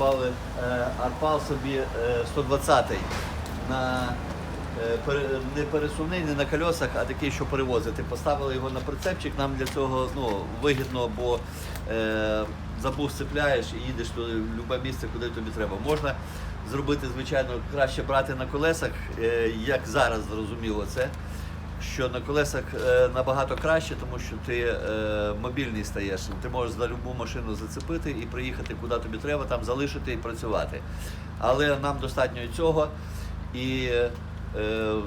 придбали е, Арпал собі е, 120-й на е, не пересувний, не на колесах, а такий, що перевозити. Поставили його на прицепчик. Нам для цього ну, вигідно, бо е, забув цепляєш і їдеш в будь-яке місце, куди тобі треба. Можна зробити, звичайно, краще брати на колесах, е, як зараз зрозуміло це. Що на колесах е, набагато краще, тому що ти е, мобільний стаєш. Ти можеш за любу машину зацепити і приїхати куди тобі треба, там залишити і працювати. Але нам достатньо цього. І е,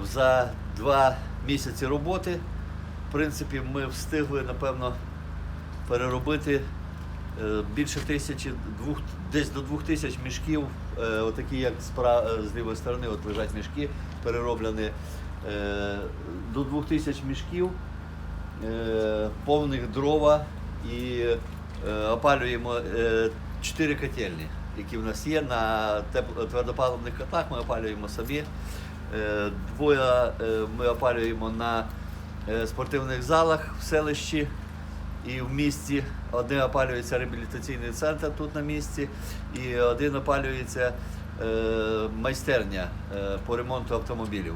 за два місяці роботи, в принципі, ми встигли, напевно, переробити більше тисячі, двох, десь до двох тисяч мішків, отакі, як з, лівої сторони, от лежать мішки, перероблені до двох тисяч мішків, е, повних дрова і е, опалюємо е, чотири котельні, які в нас є. На твердопаливних котлах ми опалюємо собі. Е, Двоє е, ми опалюємо на е, спортивних залах в селищі і в місті. Один опалюється реабілітаційний центр тут на місці, і один опалюється е, майстерня е, по ремонту автомобілів.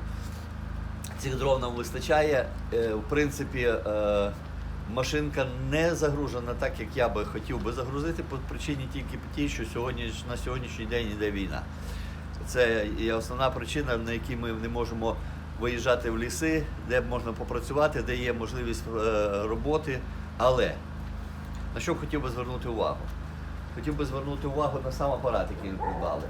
Цих дров нам вистачає. Е, В принципі, е, машинка не загружена так, як я би хотів би загрузити, по причині тільки тій, що сьогодні, на сьогоднішній день йде війна. Це і основна причина, на якій ми не можемо виїжджати в ліси, де можна попрацювати, де є можливість е, роботи. Але на що б хотів би звернути увагу? Хотів би звернути увагу на сам апарат, який ми придбали.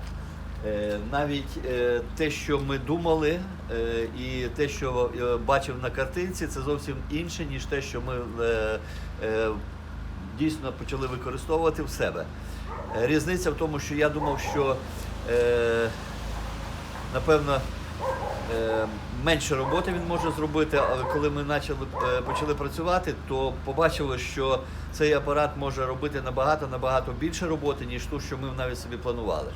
Е, Навіть е, те, що ми думали, е, і те, що бачив на картинці, це зовсім інше, ніж те, що ми дійсно почали використовувати в себе. Різниця в тому, що я думав, що напевно менше роботи він може зробити, але коли ми почали, почали працювати, то побачили, що цей апарат може робити набагато набагато більше роботи, ніж ту, що ми навіть собі планували.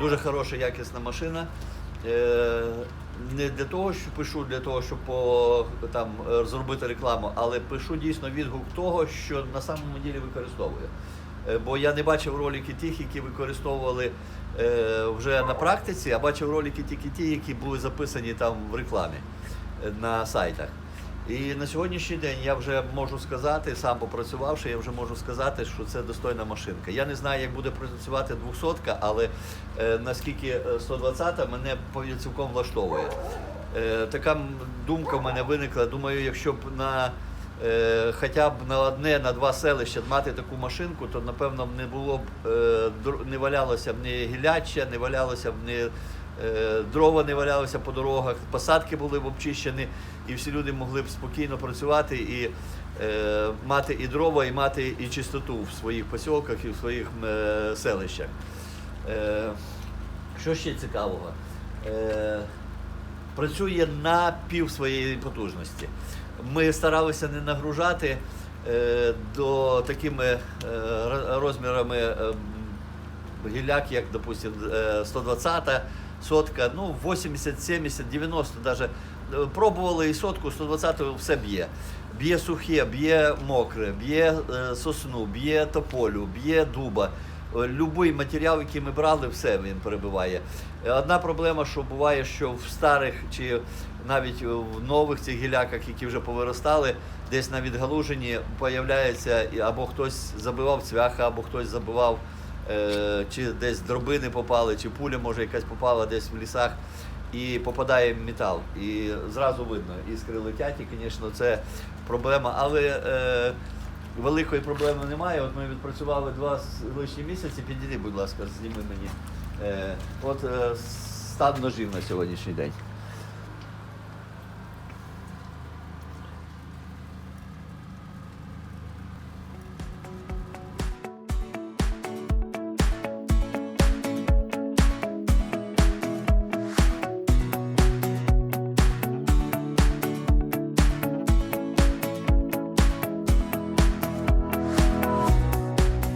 Дуже хороша, якісна машина. Е, Не для того, що пишу для того, щоб по, там, е, зробити рекламу, але пишу дійсно відгук того, що на самому ділі використовую. Е, Бо я не бачив ролики тих, які використовували вже на практиці, а бачив ролики тільки ті, які були записані там в рекламі на сайтах. І на сьогоднішній день я вже можу сказати, сам попрацювавши, я вже можу сказати, що це достойна машинка. Я не знаю, як буде працювати 200 але е, наскільки е, 120 мене цілком влаштовує. Е, така думка в мене виникла. Думаю, якщо б на е, хоча б на одне, на два селища мати таку машинку, то напевно не було б е, не валялося б ні гіляча, не валялося б ні е, дрова не валялися по дорогах, посадки були б обчищені, і всі люди могли б спокійно працювати і е, мати і дрова, і мати і чистоту в своїх посілках і в своїх е, селищах. Е, що ще цікавого? Е, працює на пів своєї потужності. Ми старалися не нагружати е, до такими е, розмірами е, гіляк, як, допустим, е, 120 сотка, ну 80, 70, 90 даже. Е, Пробували і сотку, 120 все б'є. Б'є сухе, б'є мокре, б'є е, сосну, б'є тополю, б'є дуба. Е, Любий матеріал, який ми брали, все він перебиває. Одна проблема, що буває, що в старих чи навіть в нових цих гіляках, які вже повиростали, десь на відгалуженні появляється або хтось забивав цвяха, або хтось забивав, чи десь дробини попали, чи пуля може якась попала десь в лісах. І попадає метал, і зразу видно, іскри летять, і, звісно, це проблема. Але е, великої проблеми немає. От ми відпрацювали два лишні місяці. Підійди, будь ласка, зніми мені. Е, от е, стан ножів на сьогоднішній день.